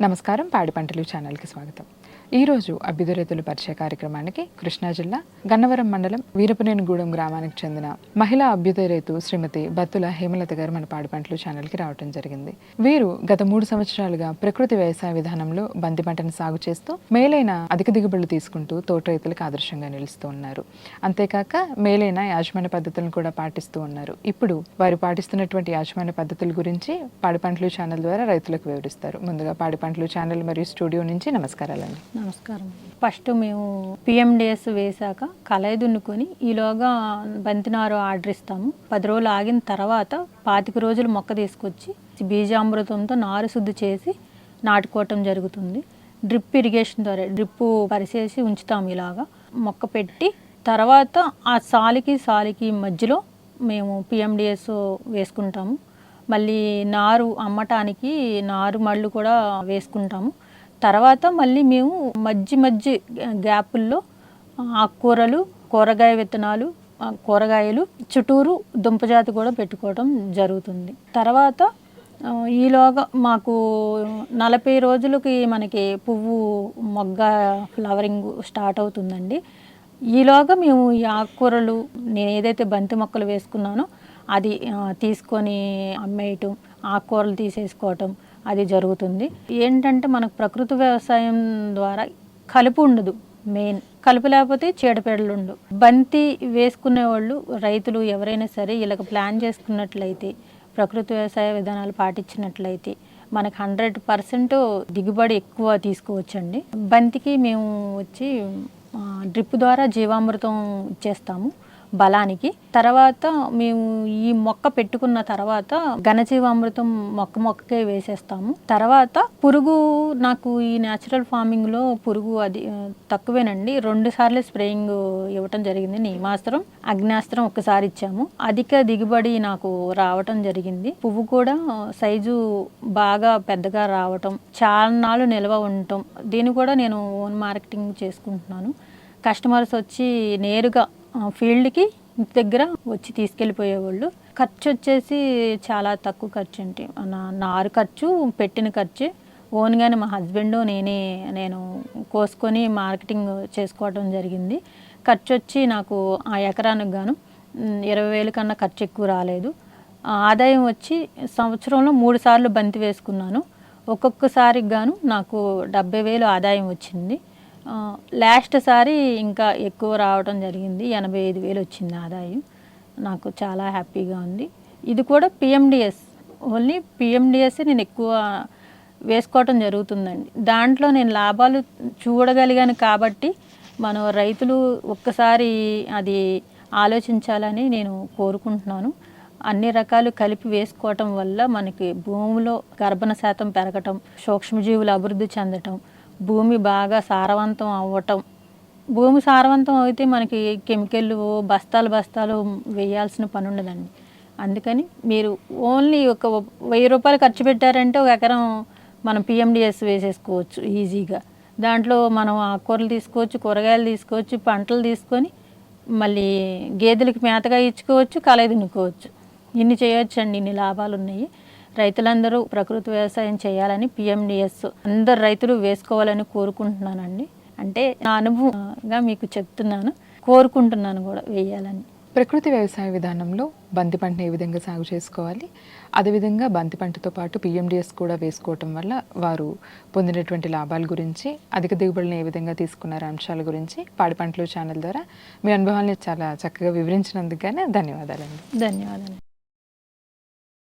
నమస్కారం పాడి పంటలు ఛానల్కి స్వాగతం. ఈరోజు అభ్యుదయ రైతుల పరిచయ కార్యక్రమానికి కృష్ణా జిల్లా గన్నవరం మండలం వీరపనేనిగూడెం గ్రామానికి చెందిన మహిళా అభ్యుదయ రైతు శ్రీమతి బత్తుల హేమలత గారు మన పాడిపంటలు ఛానల్కి రావడం జరిగింది. వీరు గత మూడు సంవత్సరాలుగా ప్రకృతి వ్యవసాయ విధానంలో బంతి పంటను సాగు చేస్తూ మేలైన అధిక దిగుబడులు తీసుకుంటూ తోట రైతులకు ఆదర్శంగా నిలుస్తూ ఉన్నారు. అంతేకాక మేలైన యాజమాన్య పద్ధతులను కూడా పాటిస్తూ ఉన్నారు. ఇప్పుడు వారు పాటిస్తున్నటువంటి యాజమాన్య పద్ధతుల గురించి పాడిపంటలు ఛానల్ ద్వారా రైతులకు వివరిస్తారు. ముందుగా పాడిపంటలు ఛానల్ మరియు స్టూడియో నుంచి నమస్కారాలండి. నమస్కారం. ఫస్ట్ మేము పిఎండిఎస్ వేశాక కలయి దున్నుకొని ఈలోగా బంతినారు ఆర్డర్ ఇస్తాము. పది రోజులు ఆగిన తర్వాత పాతిక రోజులు మొక్క తీసుకొచ్చి బీజామృతంతో నారు శుద్ధి చేసి నాటుకోవటం జరుగుతుంది. డ్రిప్ ఇరిగేషన్ ద్వారా డ్రిప్ పరిసేసి ఉంచుతాము ఇలాగా. మొక్క పెట్టి తర్వాత ఆ సాలికి సాలికి మధ్యలో మేము పిఎండిఎస్ వేసుకుంటాము. మళ్ళీ నారు అమ్మటానికి నారు మళ్ళు కూడా వేసుకుంటాము. తర్వాత మళ్ళీ మేము మధ్య మధ్య గ్యాపుల్లో ఆకుకూరలు కూరగాయ విత్తనాలు కూరగాయలు చుట్టూరు దుంపజాతి కూడా పెట్టుకోవడం జరుగుతుంది. తర్వాత ఈలోగా మాకు నలభై రోజులకి మనకి పువ్వు మొగ్గ ఫ్లవరింగ్ స్టార్ట్ అవుతుందండి. ఈలోగా మేము ఈ ఆకుకూరలు నేను ఏదైతే బంతి మొక్కలు వేసుకున్నానో అది తీసుకొని అమ్మేయటం ఆకుకూరలు తీసేసుకోవటం అది జరుగుతుంది. ఏంటంటే మనకు ప్రకృతి వ్యవసాయం ద్వారా కలుపు ఉండదు మెయిన్ కలుపు లేకపోతే చీడపీడలు ఉండు బంతి వేసుకునే వాళ్ళు రైతులు ఎవరైనా సరే ఇలాగ ప్లాన్ చేసుకున్నట్లయితే ప్రకృతి వ్యవసాయ విధానాలు పాటించినట్లయితే మనకు హండ్రెడ్ పర్సెంట్ దిగుబడి ఎక్కువ తీసుకోవచ్చండి. బంతికి మేము వచ్చి డ్రిప్ ద్వారా జీవామృతం ఇచ్చేస్తాము బలానికి. తర్వాత మేము ఈ మొక్క పెట్టుకున్న తర్వాత ఘనజీవామృతం మొక్క మొక్కకే వేసేస్తాము. తర్వాత పురుగు నాకు ఈ న్యాచురల్ ఫార్మింగ్లో పురుగు అది తక్కువేనండి. రెండు సార్లు స్ప్రేయింగ్ ఇవ్వటం జరిగింది. నీమాస్త్రం అగ్నాస్త్రం ఒకసారి ఇచ్చాము. అధిక దిగుబడి నాకు రావటం జరిగింది. పువ్వు కూడా సైజు బాగా పెద్దగా రావటం చాలా నాళ్ళు నిల్వ ఉండటం దీన్ని కూడా నేను ఓన్ మార్కెటింగ్ చేసుకుంటున్నాను. కస్టమర్స్ వచ్చి నేరుగా ఫీల్డ్కి ఇంటి దగ్గర వచ్చి తీసుకెళ్ళిపోయేవాళ్ళు. ఖర్చు వచ్చేసి చాలా తక్కువ ఖర్చు అండి నా నారు ఖర్చు పెట్టిన ఖర్చు. ఓన్గానే మా హస్బెండ్ నేనే నేను కోసుకొని మార్కెటింగ్ చేసుకోవడం జరిగింది. ఖర్చు వచ్చి నాకు ఆ ఎకరానికి గాను ఇరవై వేల కన్నా ఖర్చు ఎక్కువ రాలేదు. ఆ, ఆదాయం వచ్చి సంవత్సరంలో మూడు సార్లు బంతి వేసుకున్నాను. ఒక్కొక్కసారికి గాను నాకు డెబ్బై వేలు ఆదాయం వచ్చింది. లాస్ట్ సారి ఇంకా ఎక్కువ రావడం జరిగింది. ఎనభై ఐదు వేలు వచ్చింది ఆదాయం. నాకు చాలా హ్యాపీగా ఉంది. ఇది కూడా పిఎండిఎస్ ఓన్లీ పిఎండిఎస్ నేను ఎక్కువ వేసుకోవటం జరుగుతుందండి. దాంట్లో నేను లాభాలు చూడగలిగాను కాబట్టి మనం రైతులు ఒక్కసారి అది ఆలోచించాలని నేను కోరుకుంటున్నాను. అన్ని రకాలు కలిపి వేసుకోవటం వల్ల మనకి భూమిలో గర్భణ శాతం పెరగటం సూక్ష్మజీవులు అభివృద్ధి చెందటం భూమి బాగా సారవంతం అవ్వటం. భూమి సారవంతం అయితే మనకి కెమికల్ బస్తాలు బస్తాలు వేయాల్సిన పని ఉండదండి అందుకని మీరు ఓన్లీ ఒక వెయ్యి రూపాయలు ఖర్చు పెట్టారంటే ఒక ఎకరం మనం పిఎండిఎస్ వేసేసుకోవచ్చు ఈజీగా. దాంట్లో మనం ఆకుకూరలు తీసుకోవచ్చు కూరగాయలు తీసుకోవచ్చు పంటలు తీసుకొని మళ్ళీ గేదెలకి మేతగా ఇచ్చుకోవచ్చు కలయి దున్నుకోవచ్చు. ఇన్ని చేయొచ్చండి ఇన్ని లాభాలు ఉన్నాయి రైతులందరూ ప్రకృతి వ్యవసాయం చేయాలని పిఎండిఎస్ అందరు రైతులు వేసుకోవాలని కోరుకుంటున్నానండి. అంటే నా అనుభవంగా మీకు చెప్తున్నాను. కోరుకుంటున్నాను కూడా వేయాలని. ప్రకృతి వ్యవసాయ విధానంలో బంతి పంటను ఏ విధంగా సాగు చేసుకోవాలి? అదేవిధంగా బంతి పంటతో పాటు పిఎండిఎస్ కూడా వేసుకోవటం వల్ల వారు పొందినటువంటి లాభాల గురించి అధిక దిగుబడులను ఏ విధంగా తీసుకున్నారు అంశాల గురించి పాడి పంటలు ఛానల్ ద్వారా మీ అనుభవాల్ని చాలా చక్కగా వివరించినందుకు గానే ధన్యవాదాలండి. ధన్యవాదాలు.